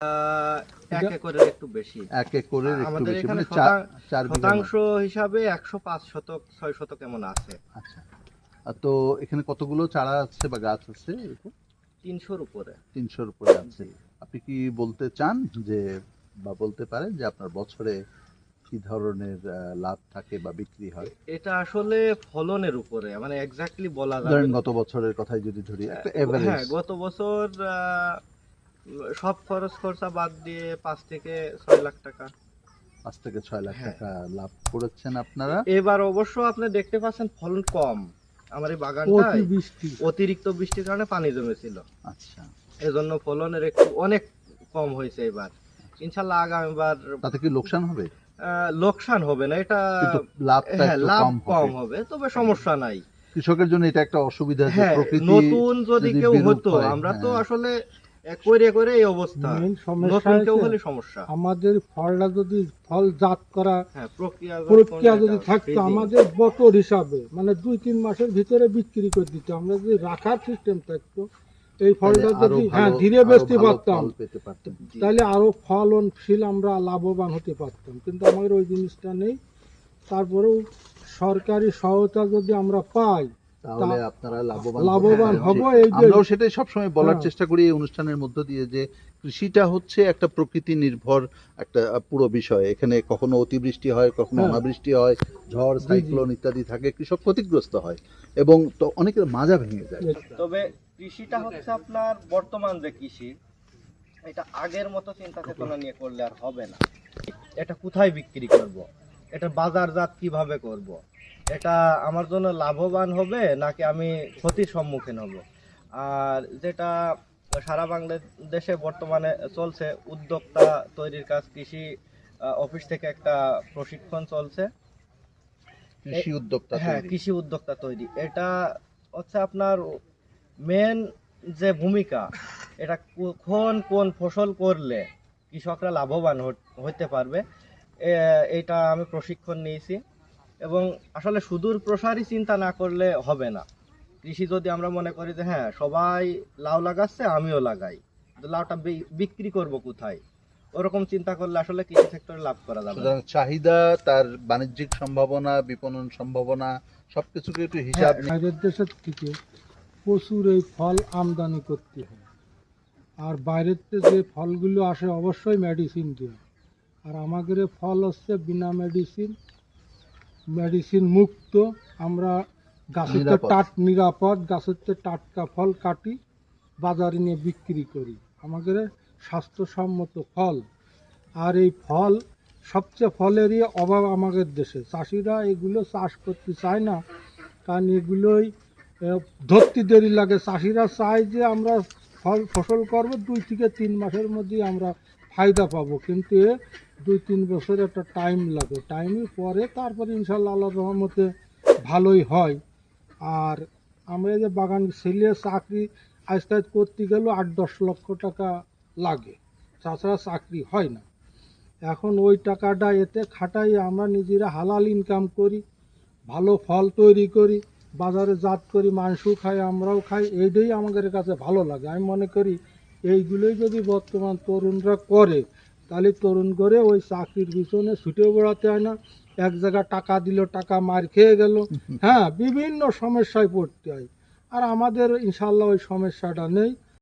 আহ, এক একরের একটু বেশি। এক একরের একটু বেশি মানে চার শতা- চার বিঘা শতাংশ হিসাবে একশো পাঁচ শতক ছয় শতক এমন আছে। আচ্ছা। তো এখানে কতগুলো চারা আছে বা গাছ আছে তিনশোর উপরে। তিনশোর উপরে আছে। আপনি কি বলতে চান যে বা বলতে পারেন যে আপনার বছরে কি ধরনের লাভ থাকে বা বিক্রি হয়? এটা আসলে ফলনের উপরে মানে এক্স্যাক্টলি বলা যাবে গত বছরের কথাই যদি ধরি একটা হ্যাঁ গত বছর সব খরচ খরচা বাদ দিয়ে পাঁচ থেকে ছয় লাখ টাকা। পাঁচ থেকে ছয় লাখ হ্যাঁ। টাকা লাভ করেছেন আপনারা? এবার অবশ্য আপনি দেখতে পাচ্ছেন ফলন কম। আমার এই বাগানটায় অতিরিক্ত বৃষ্টির কারণে পানি জমেছিল। আচ্ছা। এজন্য ফলনের একটু অনেক কম হয়েছে এবার। ইনশাল্লাহ আগামীবার তাতে কি লোকসান হবে? আহ, লোকসান হবে না এটা হ্যাঁ একটু লাভ কম কম হবে তবে সমস্যা নাই। কৃষকের জন্য এটা একটা অসুবিধা যে হ্যাঁ প্রকৃতি নতুন যদি কেউ হতো আমরা তো। আসলে করে করে এই অবস্থা। নতুন কেউ হলে সমস্যা। আমাদের ফলটা যদি ফল জাত করা হ্যাঁ প্রক্রিয়া প্রক্রিয়া যদি থাকতো আমাদের বছর হিসাবে মানে দুই তিন মাসের ভিতরে বিক্রি করে দিত। আমরা যদি রাখার সিস্টেম থাকতো এই ফলটা যদি হ্যাঁ ধীরে বেচতে পারতাম। তাহলে আরও ফলনশীল আমরা লাভবান হতে পারতাম। কিন্তু আমাদের ওই জিনিসটা নেই। তারপরেও সরকারি সহায়তা যদি আমরা পাই তাহলে আপনারা লাভবান লাভবান হব এই যে আমরাও সেটাই সবসময় বলার হ্যাঁ। চেষ্টা করি এই অনুষ্ঠানের মধ্য দিয়ে যে কৃষিটা হচ্ছে একটা প্রকৃতি নির্ভর একটা পুরো বিষয় এখানে কখনো অতিবৃষ্টি হয় কখনো হ্যাঁ। অনাবৃষ্টি হয় ঝড়। সাইক্লোন ইত্যাদি থাকে কৃষক ক্ষতিগ্রস্ত হয় এবং তো অনেকের মাজা ভেঙে যায় তবে কৃষিটা হচ্ছে আপনার বর্তমান যে কৃষি এটা আগের মতো চিন্তা চেতনা নিয়ে করলে আর হবে না এটা কোথায় বিক্রি করব। এটা বাজারজাত কীভাবে করব। এটা আমার জন্য লাভবান হবে নাকি আমি ক্ষতির সম্মুখীন হব? আর যেটা সারা বাংলাদেশে বর্তমানে চলছে উদ্যোক্তা তৈরির কাজ কৃষি অফিস থেকে একটা প্রশিক্ষণ চলছে। কৃষি উদ্যোক্তা হ্যাঁ কৃষি উদ্যোক্তা তৈরি। এটা হচ্ছে আপনার মেন যে ভূমিকা এটা কোন কোন ফসল করলে কৃষকরা লাভবান হত- পারবে এটা আমি প্রশিক্ষণ নিয়েছি। এবং আসলে সুদূর প্রসারী চিন্তা না করলে হবে না। কৃষি যদি আমরা মনে করি যে হ্যাঁ সবাই লাউ লাগাচ্ছে আমিও লাগাই। লাউটা বিক্রি করব কোথায়? ওরকম চিন্তা করলে আসলে কৃষি সেক্টরে লাভ করা যাবে। সুতরাং চাহিদা তার বাণিজ্যিক সম্ভাবনা বিপণন সম্ভাবনা সবকিছুকে একটু হিসাব হ্যাঁ, নিয়ে- বাইরের দেশের থেকে প্রচুর এই ফল আমদানি করতে হয়। আর বাইরের থেকে যে ফলগুলো আসে অবশ্যই মেডিসিন দিয়ে। আর আমাদের ফল হচ্ছে বিনা মেডিসিন মেডিসিন মুক্ত। আমরা গাছের তো টাট নিরাপদ গাছের তো টাটকা ফল কাটি বাজারে নিয়ে বিক্রি করি। আমাদের স্বাস্থ্যসম্মত ফল। আর এই ফল সবচেয়ে ফলেরই অভাব আমাদের দেশে। চাষিরা এগুলো চাষ করতে চায় না কারণ এগুলোই ধরতে দেরি লাগে। চাষিরা চায় যে আমরা ফল ফসল করব দুই থেকে তিন মাসের মধ্যেই আমরা ফায়দা পাবো। কিন্তু এ দুই তিন বছর একটা টাইম লাগে। টাইমের পরে তারপরে ইনশাল্লাহ আল্লাহ রহমতে ভালোই হয়। আর আমরা যে বাগান ছেলে চাকরি আস্তে আস্তে করতে গেলেও আট দশ লক্ষ টাকা লাগে। তাছাড়া চাকরি হয় না। এখন ওই টাকাটা এতে খাটাই আমরা নিজেরা হালাল ইনকাম করি, ভালো ফল তৈরি করি, বাজারে জাত করি, মাংসও খাই, আমরাও খাই, এইটাই আমাদের কাছে ভালো লাগে। আমি মনে করি এইগুলোই যদি বর্তমান তরুণরা করে তাহলে তরুণ করে ওই চাকরির পিছনে ছুটেও বেড়াতে হয় না। এক জায়গায় টাকা দিল টাকা মার খেয়ে গেল। হ্যাঁ বিভিন্ন সমস্যায় পড়তে হয়। আর আমাদের ইনশাল্লাহ ওই সমস্যাটা নেই।